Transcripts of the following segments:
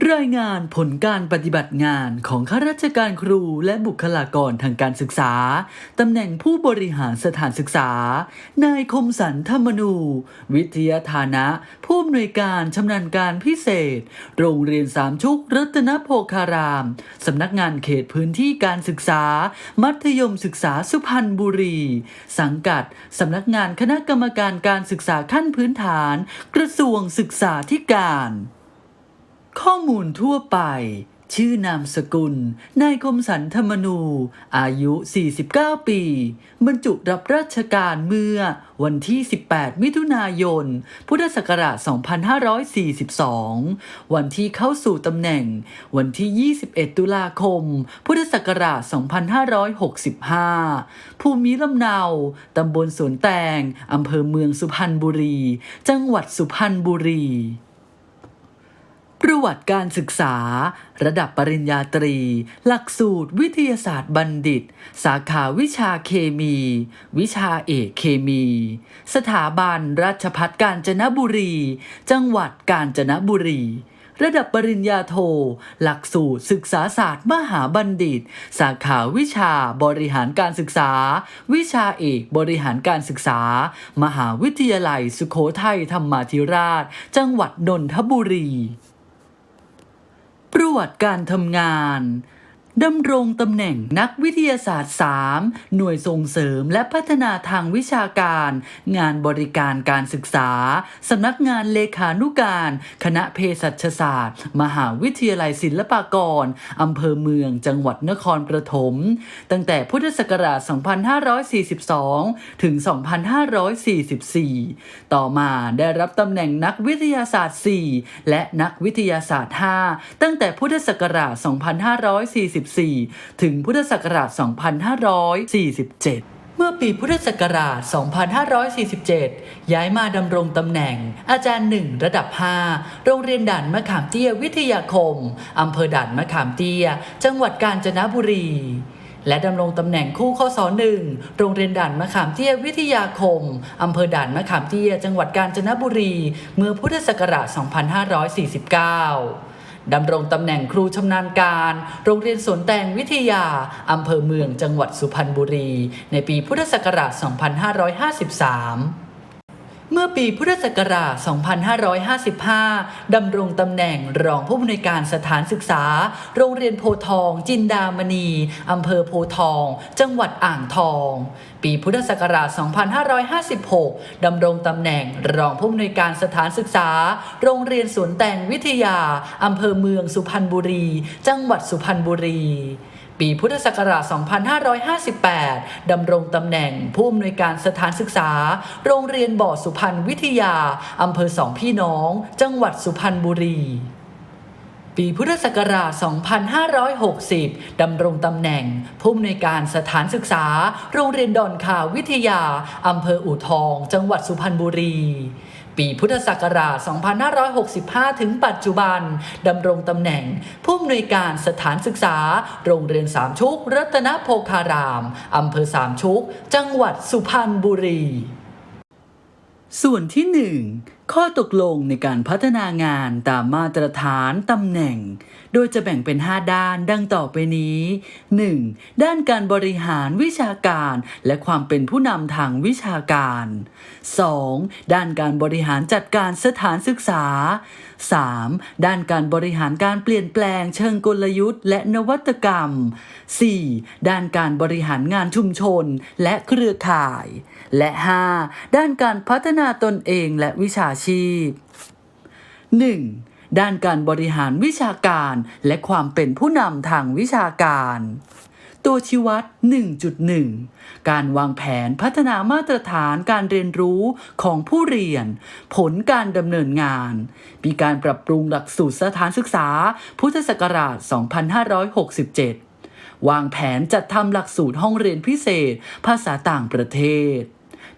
รายงานผลการปฏิบัติงานของข้าราชการครูและบุคลากรทางการศึกษา ตำแหน่งผู้บริหารสถานศึกษา นายคมสันธรรมนู วิทยาฐานะ ผู้อำนวยการชำนาญการพิเศษ โรงเรียนสามชุกรัตนโภคาราม สำนักงานเขตพื้นที่การศึกษา มัธยมศึกษาสุพรรณบุรี สังกัด สำนักงานคณะกรรมการการศึกษาขั้นพื้นฐาน กระทรวงศึกษาธิการ ข้อมูลทั่วไป ชื่อนามสกุล นายคมสันธรรมนู อายุ 49 ปี บรรจุรับราชการเมื่อวันที่ 18 มิถุนายน พุทธศักราช 2542 วันที่เข้าสู่ตำแหน่ง วันที่ 21 ตุลาคม พุทธศักราช 2565 ภูมิลำเนา ตำบลสวนแตง อำเภอเมืองสุพรรณบุรี จังหวัดสุพรรณบุรี ประวัติการศึกษา ระดับปริญญาตรี หลักสูตรวิทยาศาสตร์บัณฑิต สาขาวิชาเคมี วิชาเอกเคมี สถาบันราชพัฒกาญจนบุรี จังหวัดกาญจนบุรี ระดับปริญญาโท หลักสูตรศึกษาศาสตร์มหาบัณฑิต สาขาวิชาบริหารการศึกษา วิชาเอกบริหารการศึกษา มหาวิทยาลัยสุโขทัยธรรมาธิราช จังหวัดนนทบุรี วัติการทำงาน ดำรงตำแหน่งนักวิทยาศาสตร์ 3 หน่วยส่งเสริมและพัฒนาทางวิชาการ งานบริการการศึกษา สำนักงานเลขานุการ คณะเภสัชศาสตร์ มหาวิทยาลัยศิลปากร อำเภอเมืองจังหวัดนครปฐมตั้งแต่พุทธศักราช 2542 ถึง 2544 ต่อมาได้รับตำแหน่งนักวิทยาศาสตร์ 4 และนักวิทยาศาสตร์ 5 ตั้งแต่พุทธศักราช 254 2544 ถึงพุทธศักราช 2547เมื่อปีพุทธศักราช 2547 ย้ายมาดำรงตำแหน่ง อาจารย์หนึ่งระดับ 5 โรงเรียนด่านมะขามเตี้ยวิทยาคม อำเภอด่านมะขามเตี้ย จังหวัดกาญจนบุรี และดำรงตำแหน่งคู่ข้อสอหนึ่งโรงเรียนด่านมะขามเตี้ยวิทยาคม อำเภอด่านมะขามเตี้ย จังหวัดกาญจนบุรี เมื่อพุทธศักราช 2549 ดำรงตำแหน่งครูชำนาญการ โรงเรียนสวนแตงวิทยา อำเภอเมืองจังหวัดสุพรรณบุรี ในปีพุทธศักราช 2553 เมื่อปีพุทธศักราช 2555 ดำรงตำแหน่งรองผู้อำนวยการสถานศึกษา โรงเรียนโพทอง จินดามณีอำเภอโพทอง จังหวัดอ่างทอง ปีพุทธศักราช 2556 ดำรงตำแหน่งรองผู้อำนวยการสถานศึกษา โรงเรียนสวนแตงวิทยาอำเภอเมืองสุพรรณบุรี จังหวัดสุพรรณบุรี ปีพุทธศักราช 2558 ดำรงตำแหน่งผู้อำนวยการสถานศึกษา โรงเรียนบ่อสุพรรณวิทยา อำเภอสองพี่น้อง จังหวัดสุพรรณบุรีปีพุทธศักราช 2560 ดำรงตำแหน่ง ผู้อำนวยการสถานศึกษา โรงเรียนดอนคาวิทยา อำเภออู่ทอง จังหวัดสุพรรณบุรี ปีพุทธศักราช 2565 ถึงปัจจุบัน ดำรงตำแหน่ง ผู้อำนวยการสถานศึกษา โรงเรียนสามชุก รัตนโพคาราม อำเภอสามชุก จังหวัดสุพรรณบุรี ส่วนที่ 1 ข้อตกลงในการพัฒนางานตามมาตรฐานตำแหน่ง โดยจะแบ่งเป็น 5 ด้านดังต่อไปนี้ 1. ด้านการบริหารวิชาการและความเป็นผู้นำทางวิชาการ 2. ด้านการบริหารจัดการสถานศึกษา 3. ด้านการบริหารการเปลี่ยนแปลงเชิงกลยุทธ์และนวัตกรรม 4. ด้านการบริหารงานชุมชนและเครือข่าย และ 5. ด้านการพัฒนาตนเองและวิชาชีพ 1. ด้านการบริหารวิชาการและความเป็นผู้นำทางวิชาการ ตัวชี้วัด 1.1 การวางแผนพัฒนามาตรฐานการเรียนรู้ของผู้เรียน ผลการดำเนินงาน มีการปรับปรุงหลักสูตรสถานศึกษา พุทธศักราช 2567 วางแผนจัดทำหลักสูตรห้องเรียนพิเศษ ภาษาต่างประเทศ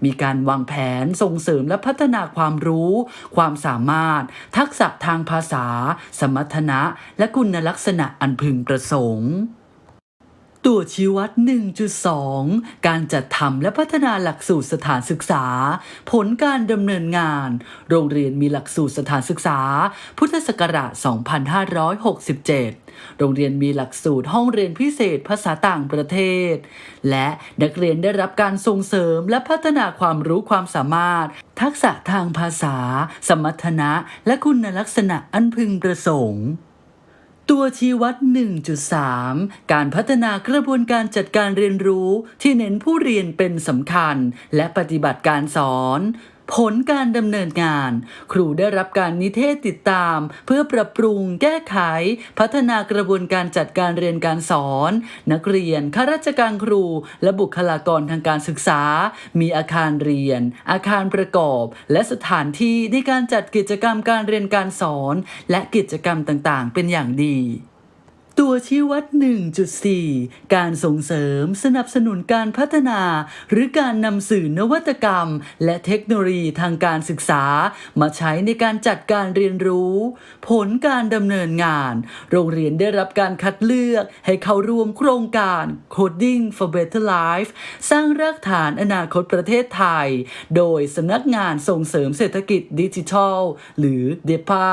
มีการวางแผนส่งเสริมและพัฒนาความรู้ ความสามารถ ทักษะทางภาษา สมรรถนะ และคุณลักษณะอันพึงประสงค์ ตัวชี้วัด 1.2 การจัดทำและพัฒนาหลักสูตรสถานศึกษา ผลการดำเนินงาน โรงเรียนมีหลักสูตรสถานศึกษา พุทธศักราช 2567 โรงเรียนมีหลักสูตรห้องเรียนพิเศษภาษาต่างประเทศ และนักเรียนได้รับการส่งเสริมและพัฒนาความรู้ความสามารถ ทักษะทางภาษา สมรรถนะ และคุณลักษณะอันพึงประสงค์ ตัวชี้วัด 1.3 การพัฒนากระบวนการจัดการเรียนรู้ที่เน้นผู้เรียนเป็นสำคัญ และปฏิบัติการสอน ผลการดำเนินงาน ครูได้รับการนิเทศติดตาม เพื่อปรับปรุงแก้ไข พัฒนากระบวนการจัดการเรียนการสอน นักเรียนข้าราชการครู และบุคลากรทางการศึกษา มีอาคารเรียน อาคารประกอบ และสถานที่ในการจัดกิจกรรมการเรียนการสอน และกิจกรรมต่างๆ เป็นอย่างดี ตัวชี้วัด 1.4 การส่งเสริมสนับสนุนการพัฒนา หรือการนำสื่อนวัตกรรม และเทคโนโลยีทางการศึกษา มาใช้ในการจัดการเรียนรู้ ผลการดำเนินงาน โรงเรียนได้รับการคัดเลือกให้เข้าร่วมโครงการ Coding for Better Life สร้างรากฐานอนาคตประเทศไทย โดยสำนักงานส่งเสริมเศรษฐกิจดิจิทัล หรือ DEPA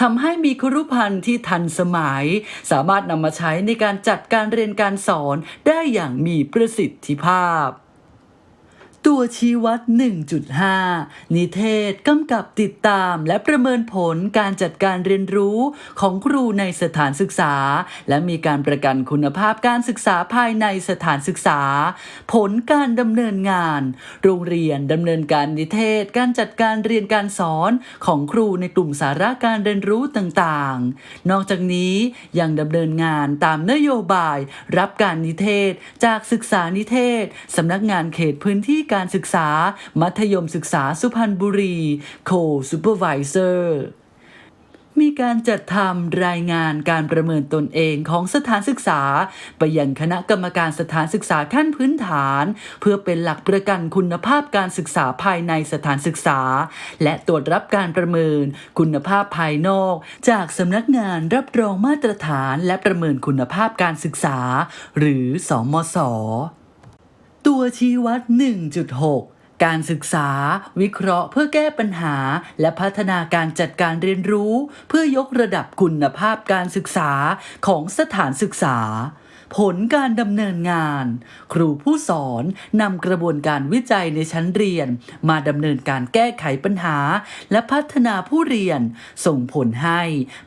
ทำให้มีครุพันธ์ที่ทันสมัย สามารถนำมาใช้ในการจัดการเรียนการสอนได้อย่างมีประสิทธิภาพ ตัวชี้วัด 1.5 นิเทศกำกับติดตามและประเมินผลการจัดการเรียนรู้ของครูในสถานศึกษา และมีการประกันคุณภาพการศึกษาภายในสถานศึกษา ผลการดำเนินงาน โรงเรียนดำเนินการนิเทศการจัดการเรียนการสอนของครูในกลุ่มสาระการเรียนรู้ต่างๆ นอกจากนี้ยังดำเนินงานตามนโยบาย รับการนิเทศ จากศึกษานิเทศสำนักงานเขตพื้นที่การศึกษา มัธยมศึกษาสุพรรณบุรี โคซูเปอร์วิเซอร์มีการจัดทำรายงานการประเมินตนเองของสถานศึกษา ไปยังคณะกรรมการสถานศึกษาขั้นพื้นฐาน เพื่อเป็นหลักประกันคุณภาพการศึกษาภายในสถานศึกษา และตรวจรับการประเมิน คุณภาพภายนอก จากสำนักงานรับรองมาตรฐานและประเมินคุณภาพการศึกษา หรือสอมศ ชี้วัด 1.6 การศึกษา วิเคราะห์เพื่อแก้ปัญหา และพัฒนาการจัดการเรียนรู้ เพื่อยกระดับคุณภาพการศึกษาของสถานศึกษา ผลการดำเนินงาน ครูผู้สอนนำกระบวนการวิจัยในชั้นเรียน มาดำเนินการแก้ไขปัญหา และพัฒนาผู้เรียน ส่งผลให้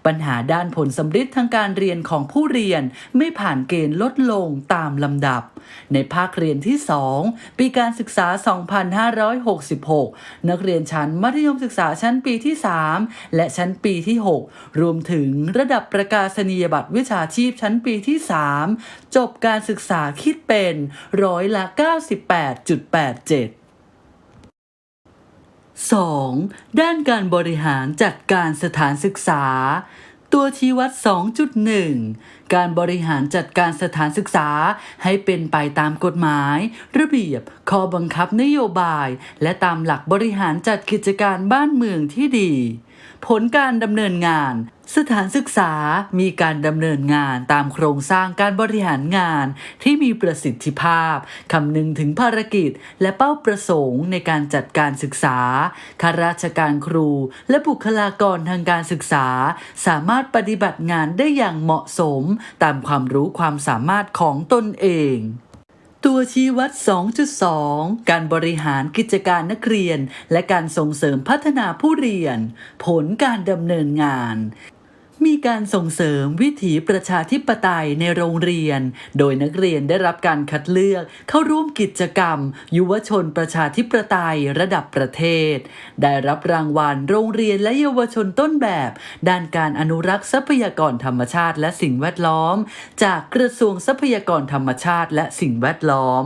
ปัญหาด้านผลสำฤทธิ์ทางการเรียนของผู้เรียน ไม่ผ่านเกณฑ์ลดลงตามลำดับ ในภาคเรียนที่ 2 ปีการศึกษา 2566 นักเรียนชั้นมัธยมศึกษาชั้นปีที่ 3 และชั้นปีที่ 6 รวมถึงระดับประกาศนียบัตรวิชาชีพชั้นปีที่ 3 จบการศึกษาคิดเป็นร้อยละ 98.87 2. ด้านการบริหารจัดการสถานศึกษา ตัวชี้วัด 2.1 การบริหารจัดการสถานศึกษาให้เป็นไปตามกฎหมาย ระเบียบ ข้อบังคับนโยบาย และตามหลักบริหารจัดกิจการบ้านเมืองที่ดี ผลการดำเนินงาน สถานศึกษามีการดำเนินงานตามโครงสร้างการบริหารงานที่มีประสิทธิภาพคำนึงถึงภารกิจ และเป้าประสงค์ในการจัดการศึกษาข้าราชการครู และบุคลากรทางการศึกษา สามารถปฏิบัติงานได้อย่างเหมาะสม ตามความรู้ความสามารถของตนเอง ตัวชี้วัด 2.2 การบริหารกิจการนักเรียน และการส่งเสริมพัฒนาผู้เรียน ผลการดำเนินงาน มีการส่งเสริมวิถีประชาธิปไตยในโรงเรียน โดยนักเรียนได้รับการคัดเลือกเข้าร่วมกิจกรรม ยุวชนประชาธิปไตยระดับประเทศ ได้รับรางวัลโรงเรียนและเยาวชนต้นแบบ ด้านการอนุรักษ์ทรัพยากรธรรมชาติและสิ่งแวดล้อม จากกระทรวงทรัพยากรธรรมชาติและสิ่งแวดล้อม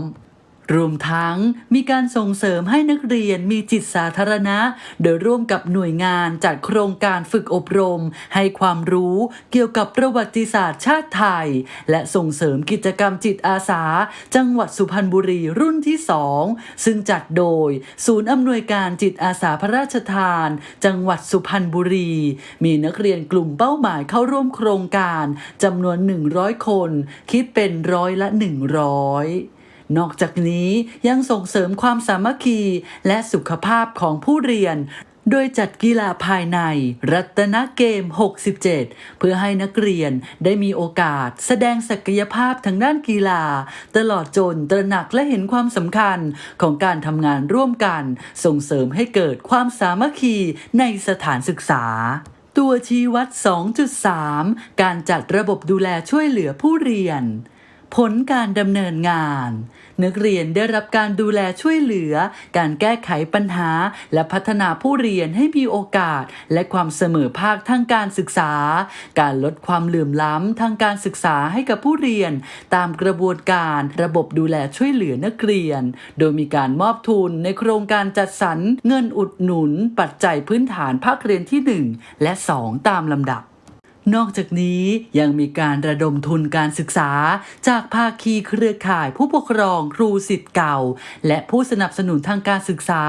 รวมทั้งมีการส่งเสริมให้นักเรียนมีจิตสาธารณะ โดยร่วมกับหน่วยงานจัดโครงการฝึกอบรม ให้ความรู้เกี่ยวกับประวัติศาสตร์ชาติไทย และส่งเสริมกิจกรรมจิตอาสา จังหวัดสุพรรณบุรีรุ่นที่2ซึ่งจัดโดย ศูนย์อำนวยการจิตอาสาพระราชทาน จังหวัดสุพรรณบุรี มีนักเรียนกลุ่มเป้าหมายเข้าร่วมโครงการจำนวน 100 คน คิดเป็นร้อยละ 100 นอกจากนี้ยังส่งเสริมความสามัคคีและสุขภาพของผู้เรียน โดยจัดกีฬาภายใน รัตนเกม 67 เพื่อให้นักเรียนได้มีโอกาส แสดงศักยภาพทางด้านกีฬา ตลอดจนตระหนักและเห็นความสำคัญของการทำงานร่วมกัน ส่งเสริมให้เกิดความสามัคคีในสถานศึกษาตัวชี้วัด 2.3 การจัดระบบดูแลช่วยเหลือผู้เรียน ผลการดำเนินงาน นักเรียนได้รับการดูแลช่วยเหลือ การแก้ไขปัญหา และพัฒนาผู้เรียนให้มีโอกาส และความเสมอภาคทางการศึกษา การลดความเหลื่อมล้ำทางการศึกษาให้กับผู้เรียน ตามกระบวนการระบบดูแลช่วยเหลือนักเรียน โดยมีการมอบทุนในโครงการจัดสรรเงินอุดหนุน ปัจจัยพื้นฐานภาคเรียนที่ 1 และ 2 ตามลำดับ นอกจากนี้ยังมีการระดมทุนการศึกษา จากภาคีเครือข่ายผู้ปกครองครูสิทธิ์เก่า และผู้สนับสนุนทางการศึกษา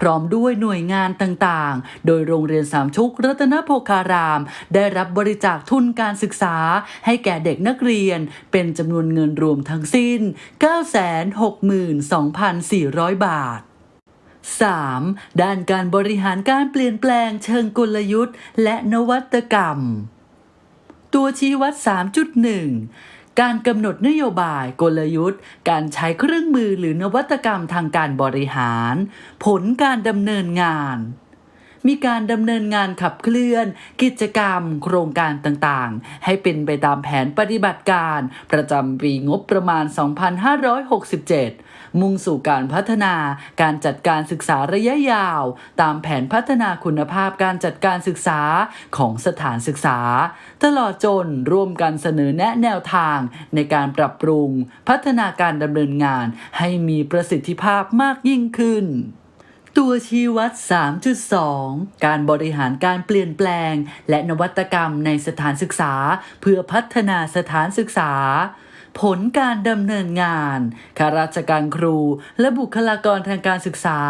พร้อมด้วยหน่วยงานต่างๆ โดยโรงเรียนสามชุกรัตนโภคาราม ได้รับบริจาคทุนการศึกษา ให้แก่เด็กนักเรียน เป็นจำนวนเงินรวมทั้งสิ้น 962,400 บาท 3. ด้านการบริหารการเปลี่ยนแปลงเชิงกลยุทธ์ และนวัตกรรม ตัวชี้วัด 3.1 การกำหนดนโยบายกลยุทธ์ การใช้เครื่องมือหรือนวัตกรรมทางการบริหาร ผลการดำเนินงาน มีการดำเนินงานขับเคลื่อน กิจกรรม โครงการต่างๆ ให้เป็นไปตามแผนปฏิบัติการ ประจำปีงบประมาณ 2567 มุ่งสู่การพัฒนาการจัดการศึกษาระยะยาว ตามแผนพัฒนาคุณภาพการจัดการศึกษาของสถานศึกษา ตลอดจนร่วมกันเสนอแนะแนวทางในการปรับปรุง พัฒนาการดำเนินงานให้มีประสิทธิภาพมากยิ่งขึ้น ตัวชี้วัด 3.2 การบริหารการเปลี่ยนแปลง และนวัตกรรมในสถานศึกษา เพื่อพัฒนาสถานศึกษา ผลการดำเนินงานข้าราชการครู และบุคลากรทางการศึกษา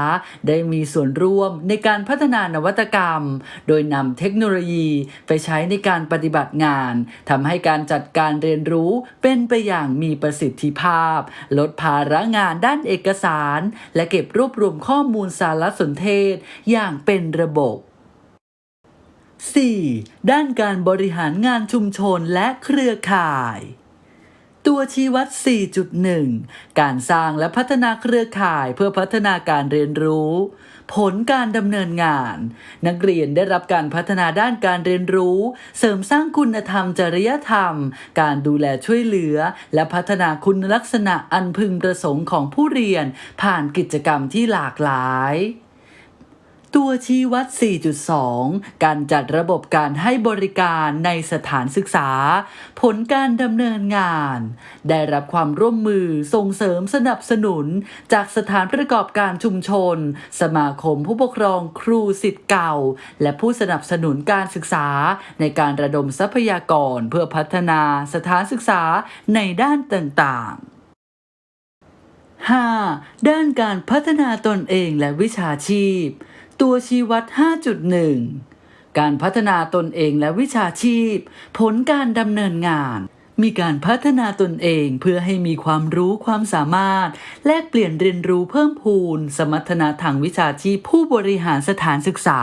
ได้มีส่วนร่วมในการพัฒนานวัตกรรม โดยนำเทคโนโลยีไปใช้ในการปฏิบัติงานทำให้การจัดการเรียนรู้เป็นไปอย่างมีประสิทธิภาพ ลดภาระงานด้านเอกสาร และเก็บรวบรวมข้อมูลสารสนเทศ อย่างเป็นระบบ 4. ด้านการบริหารงานชุมชนและเครือข่าย ตัวชี้วัด 4.1 การสร้างและพัฒนาเครือข่ายเพื่อพัฒนาการเรียนรู้ ผลการดำเนินงาน นักเรียนได้รับการพัฒนาด้านการเรียนรู้ เสริมสร้างคุณธรรมจริยธรรม การดูแลช่วยเหลือ และพัฒนาคุณลักษณะอันพึงประสงค์ของผู้เรียน ผ่านกิจกรรมที่หลากหลาย ตัวชี้วัด 4.2 การจัดระบบการให้บริการในสถานศึกษา ผลการดำเนินงาน ได้รับความร่วมมือส่งเสริมสนับสนุน จากสถานประกอบการชุมชน สมาคมผู้ปกครองครูสิทธิ์เก่า และผู้สนับสนุนการศึกษา ในการระดมทรัพยากรเพื่อพัฒนาสถานศึกษาในด้านต่างๆ 5. ด้านการพัฒนาตนเองและวิชาชีพ ตัวชี้วัด 5.1 การพัฒนาตนเองและวิชาชีพ ผลการดำเนินงาน มีการพัฒนาตนเองเพื่อให้มีความรู้ความสามารถ แลกเปลี่ยนเรียนรู้เพิ่มพูน สมรรถนะทางวิชาชีพผู้บริหารสถานศึกษา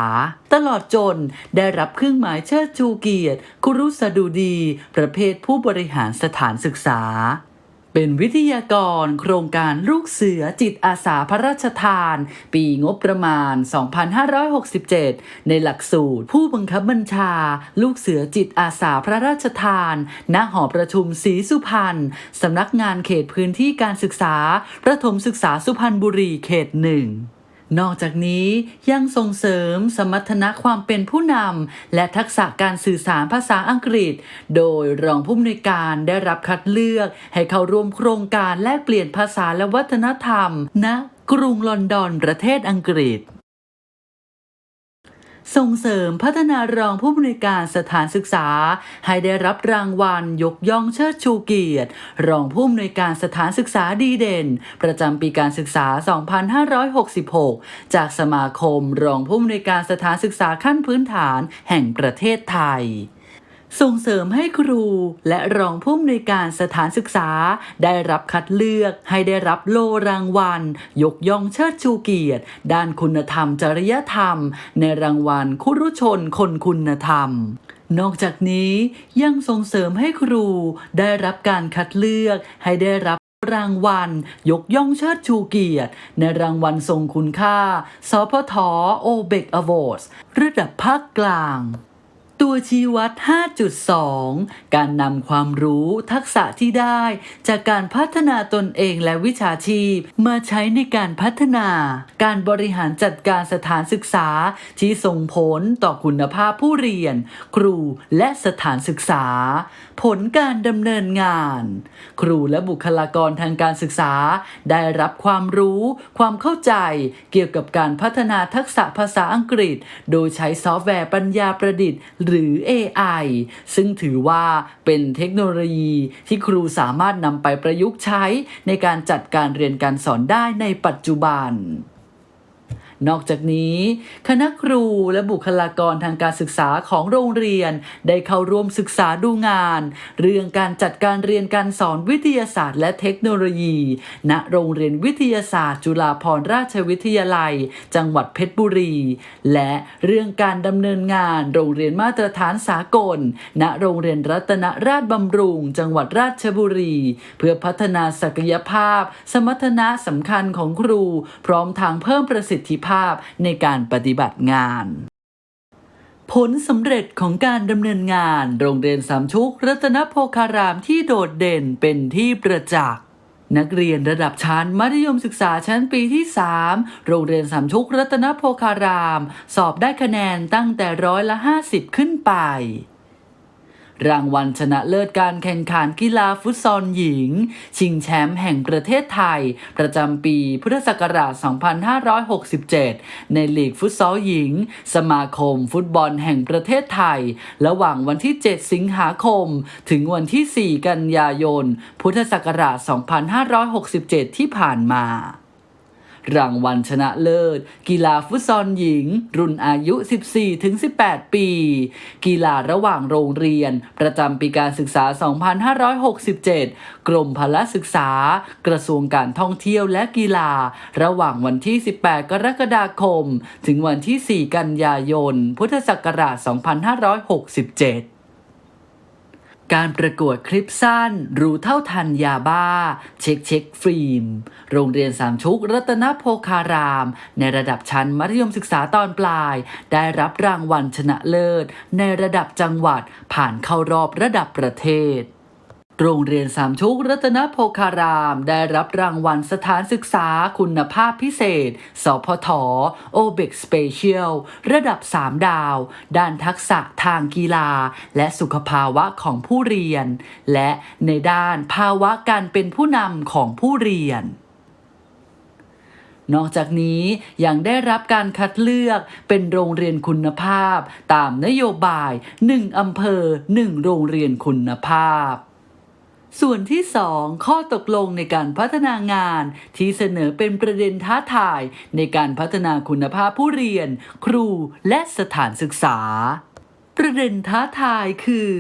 ตลอดจนได้รับเครื่องหมายเชิดชูเกียรติครุสดุดี ประเภทผู้บริหารสถานศึกษา เป็นวิทยากรโครงการลูกเสือจิตอาสาพระราชทาน ปีงบประมาณ 2567 ในหลักสูตร ผู้บังคับบัญชา ลูกเสือจิตอาสาพระราชทาน ณ หอประชุมศรีสุพรรณสำนักงานเขตพื้นที่การศึกษา ประถมศึกษาสุพรรณบุรีเขตหนึ่ง นอกจากนี้ยังส่งเสริมสมรรถนะความเป็นผู้นำและทักษะการสื่อสารภาษาอังกฤษ โดยรองผู้อำนวยการได้รับคัดเลือกให้เข้าร่วมโครงการแลกเปลี่ยนภาษาและวัฒนธรรมณกรุงลอนดอนประเทศอังกฤษ ส่งเสริมพัฒนารองผู้บริการสถานศึกษา ให้ได้รับรางวัลยกย่องเชิดชูเกียรติ รองผู้อำนวยการสถานศึกษาดีเด่น ประจำปีการศึกษา 2566 จากสมาคมรองผู้อำนวยการสถานศึกษาขั้นพื้นฐานแห่งประเทศไทย ส่งเสริมให้ครูและรองผู้อำนวยการสถานศึกษา ได้รับคัดเลือกให้ได้รับโลรางวัล ยกย่องเชิดชูเกียรติ ด้านคุณธรรมจริยธรรม ในรางวัลคุรุชนคนคุณธรรมนอกจากนี้ยังส่งเสริมให้ครูได้รับการคัดเลือกให้ได้รับรางวัล ยกย่องเชิดชูเกียรติ ในรางวัลทรงคุณค่าสพทโอเบกอวอร์ดระดับภาคกลาง ตัวชี้วัด 5.2 การนำความรู้ทักษะที่ได้ จากการพัฒนาตนเองและวิชาชีพ มาใช้ในการพัฒนา การบริหารจัดการสถานศึกษา ที่ส่งผลต่อคุณภาพผู้เรียน ครูและสถานศึกษา ผลการดำเนินงาน ครูและบุคลากรทางการศึกษา ได้รับความรู้ ความเข้าใจ เกี่ยวกับการพัฒนาทักษะภาษาอังกฤษ โดยใช้ซอฟต์แวร์ปัญญาประดิษฐ์หรือือ AI ซึ่งถือว่าเป็นเทคโนโลยีที่ครูสามารถนำไปประยุกต์ใช้ในการจัดการเรียนการสอนได้ในปัจจุบัน นอกจากนี้ คณะครูและบุคลากรทางการศึกษาของโรงเรียน ได้เข้าร่วมศึกษาดูงาน เรื่องการจัดการเรียนการสอนวิทยาศาสตร์ และเทคโนโลยี ณโรงเรียนวิทยาศาสตร์ จุฬาภรณราชวิทยาลัย จังหวัดเพชรบุรี และเรื่องการดำเนินงาน โรงเรียนมาตรฐานสากล ณโรงเรียนรัตนราชบำรุง จังหวัดราชบุรี เพื่อพัฒนาศักยภาพ สมรรถนะสำคัญของครู พร้อมทางเพิ่มประสิทธิภาพในการปฏิบัติงาน ผลสำเร็จของการดำเนินงาน โรงเรียนสามชุกรัตนโพคารามที่โดดเด่นเป็นที่ประจักษ์นักเรียนระดับชั้นมัธยมศึกษาชั้นปีที่ 3 โรงเรียนสามชุกรัตนโพคาราม สอบได้คะแนนตั้งแต่ร้อยละ 50 ขึ้นไป รางวัลชนะเลิศการแข่งขันกีฬาฟุตซอลหญิง ชิงแชมป์แห่งประเทศไทย ประจำปีพุทธศักราช 2567 ในลีกฟุตซอลหญิง สมาคมฟุตบอลแห่งประเทศไทย ระหว่างวันที่ 7 สิงหาคม ถึงวันที่ 4 กันยายน พุทธศักราช 2567 ที่ผ่านมา รางวัลชนะเลิศ กีฬาฟุตซอลหญิง รุ่นอายุ 14-18 ปี กีฬาระหว่างโรงเรียน ประจำปีการศึกษา 2567 กรมพละศึกษา กระทรวงการท่องเที่ยวและกีฬา ระหว่างวันที่ 18 กรกฎาคม ถึงวันที่ 4 กันยายน พุทธศักราช 2567 การประกวดคลิปสั้น รู้เท่าทันยาบ้า เช็คเช็คฟิล์ม โรงเรียนสามชุกรัตนโพคาราม ในระดับชั้นมัธยมศึกษาตอนปลาย ได้รับรางวัลชนะเลิศ ในระดับจังหวัดผ่านเข้ารอบระดับประเทศ โรงเรียนสามชุกรัตนโพคาราม ได้รับรางวัลสถานศึกษาคุณภาพพิเศษ สพทโอเบกสเปเชียลระดับ 3 ดาว ด้านทักษะทางกีฬา และสุขภาวะของผู้เรียน และในด้านภาวะการเป็นผู้นำของผู้เรียนนอกจากนี้ยังได้รับการคัดเลือกเป็นโรงเรียนคุณภาพ ตามนโยบาย 1 อำเภอ 1 โรงเรียนคุณภาพ ส่วนที่ 2 ข้อตกลงในการพัฒนางาน ที่เสนอเป็นประเด็นท้าทาย ในการพัฒนาคุณภาพผู้เรียน ครูและสถานศึกษา ประเด็นท้าทายคือ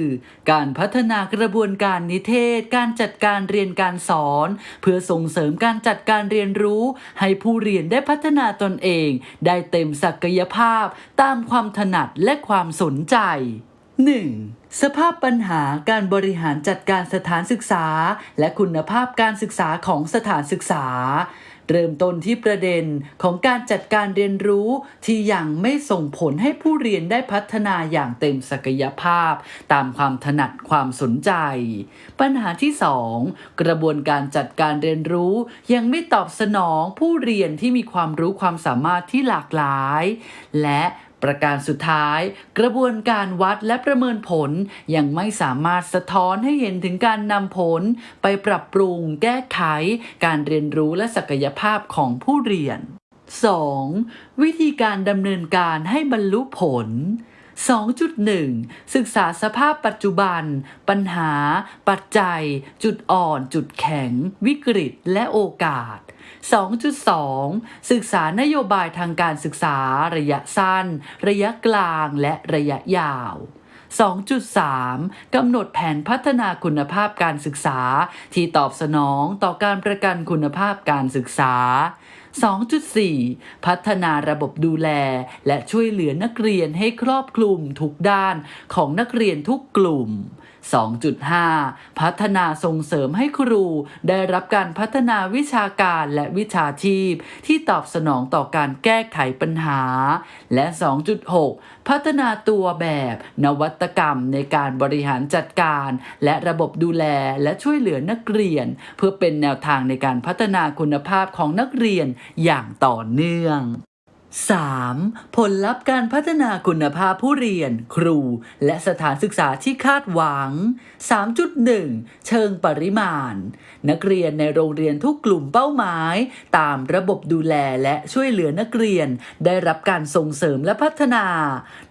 การพัฒนากระบวนการนิเทศ การจัดการเรียนการสอน เพื่อส่งเสริมการจัดการเรียนรู้ ให้ผู้เรียนได้พัฒนาตนเอง ได้เต็มศักยภาพ ตามความถนัดและความสนใจ 1. สภาพปัญหาการบริหารจัดการสถานศึกษา และคุณภาพการศึกษาของสถานศึกษา เริ่มต้นที่ประเด็นของการจัดการเรียนรู้ที่ยังไม่ส่งผลให้ผู้เรียนได้พัฒนาอย่างเต็มศักยภาพ ตามความถนัดความสนใจ ปัญหาที่ 2 กระบวนการจัดการเรียนรู้ ยังไม่ตอบสนองผู้เรียนที่มีความรู้ความสามารถที่หลากหลาย และ ประการสุดท้าย กระบวนการวัดและประเมินผลยังไม่สามารถสะท้อนให้เห็นถึงการนำผล ไปปรับปรุง แก้ไข การเรียนรู้และศักยภาพของผู้เรียน 2. วิธีการดำเนินการให้บรรลุผล 2.1 ศึกษาสภาพปัจจุบัน ปัญหา ปัจจัย จุดอ่อน จุดแข็ง วิกฤต และโอกาส 2.2 ศึกษานโยบายทางการศึกษาระยะสั้น ระยะกลางและระยะยาว 2.3 กำหนดแผนพัฒนาคุณภาพการศึกษาที่ตอบสนองต่อการประกันคุณภาพการศึกษา 2.4 พัฒนาระบบดูแล และช่วยเหลือนักเรียนให้ครอบคลุมทุกด้านของนักเรียนทุกกลุ่ม 2.5 พัฒนาส่งเสริมให้ครูได้รับการพัฒนาวิชาการและวิชาชีพ ที่ตอบสนองต่อการแก้ไขปัญหา และ 2.6 พัฒนาตัวแบบนวัตกรรมในการบริหารจัดการ และระบบดูแลและช่วยเหลือนักเรียน เพื่อเป็นแนวทางในการพัฒนาคุณภาพของนักเรียนอย่างต่อเนื่อง 3. ผลลัพธ์การพัฒนาคุณภาพผู้เรียน ครู และสถานศึกษาที่คาดหวัง 3.1 เชิงปริมาณ นักเรียนในโรงเรียนทุกกลุ่มเป้าหมาย ตามระบบดูแลและช่วยเหลือนักเรียน ได้รับการส่งเสริมและพัฒนา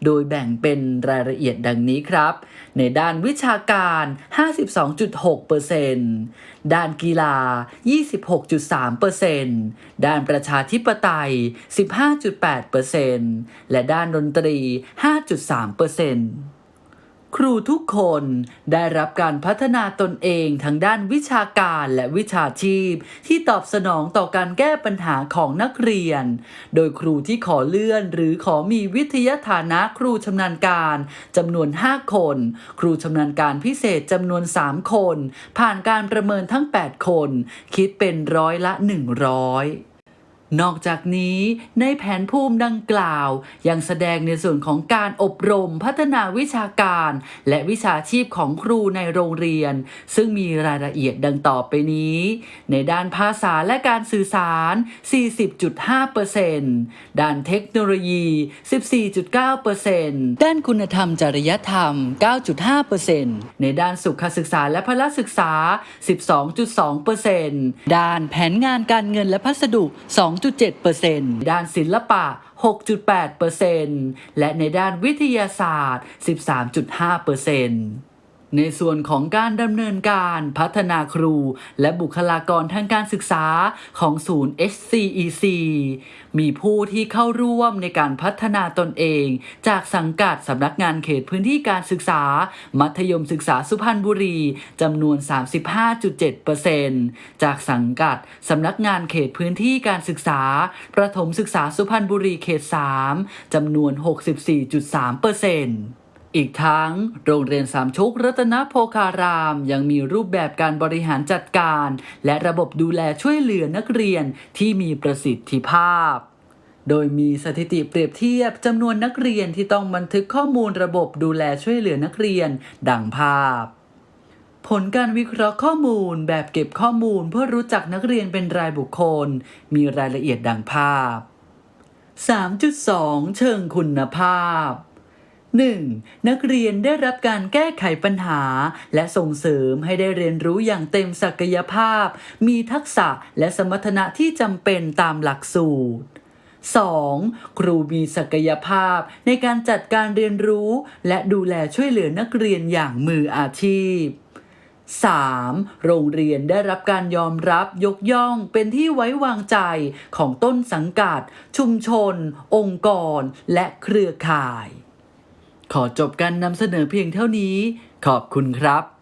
โดยแบ่งเป็นรายละเอียดดังนี้ครับ ในด้านวิชาการ 52.6%ด้านกีฬา 26.3%ด้านประชาธิปไตย 15.8%และด้านดนตรี 5.3% ครูทุกคนได้รับการพัฒนาตนเองทางด้านวิชาการและวิชาชีพ ที่ตอบสนองต่อการแก้ปัญหาของนักเรียน โดยครูที่ขอเลื่อน หรือขอมีวิทยาฐานะครูชำนาญการจำนวน 5 คน ครูชำนาญการพิเศษจำนวน 3 คน ผ่านการประเมินทั้ง 8 คน คิดเป็นร้อยละ 100 นอกจากนี้ในแผนภูมิดังกล่าว ยังแสดงในส่วนของการอบรมพัฒนาวิชาการ และวิชาชีพของครูในโรงเรียน ซึ่งมีรายละเอียดดังต่อไปนี้ ในด้านภาษาและการสื่อสาร 40.5%ด้านเทคโนโลยี 14.9%ด้านคุณธรรมจริยธรรม 9.5%ในด้านสุขศึกษาและพละศึกษา 12.2%ด้านแผนงานการเงินและพัสดุ 2 2.7%ด้านศิลปะ 6.8%และในด้านวิทยาศาสตร์ 13.5% ในส่วนของการดำเนินการพัฒนาครู และบุคลากรทางการศึกษาของศูนย์ HCEC มีผู้ที่เข้าร่วมในการพัฒนาตนเอง จากสังกัดสำนักงานเขตพื้นที่การศึกษา มัธยมศึกษาสุพรรณบุรีจำนวน 35.7%จากสังกัดสำนักงานเขตพื้นที่การศึกษา ประถมศึกษาสุพรรณบุรีเขต 3จำนวน 64.3% อีกทั้งโรงเรียนสามชุกรัตนโพคาราม ยังมีรูปแบบการบริหารจัดการ และระบบดูแลช่วยเหลือนักเรียนที่มีประสิทธิภาพ โดยมีสถิติเปรียบเทียบจำนวนนักเรียนที่ต้องบันทึกข้อมูลระบบดูแลช่วยเหลือนักเรียน ดังภาพผลการวิเคราะห์ข้อมูลแบบเก็บข้อมูลเพื่อรู้จักนักเรียนเป็นรายบุคคล มีรายละเอียดดังภาพ 3.2 เชิงคุณภาพ 1. นักเรียนได้รับการแก้ไขปัญหา และส่งเสริมให้ได้เรียนรู้อย่างเต็มศักยภาพ มีทักษะและสมรรถนะที่จำเป็นตามหลักสูตร 2. ครูมีศักยภาพในการจัดการเรียนรู้ และดูแลช่วยเหลือนักเรียนอย่างมืออาชีพ 3. โรงเรียนได้รับการยอมรับยกย่องเป็นที่ไว้วางใจของต้นสังกัด ชุมชน องค์กร และเครือข่าย ขอจบการนำเสนอเพียงเท่านี้ ขอบคุณครับ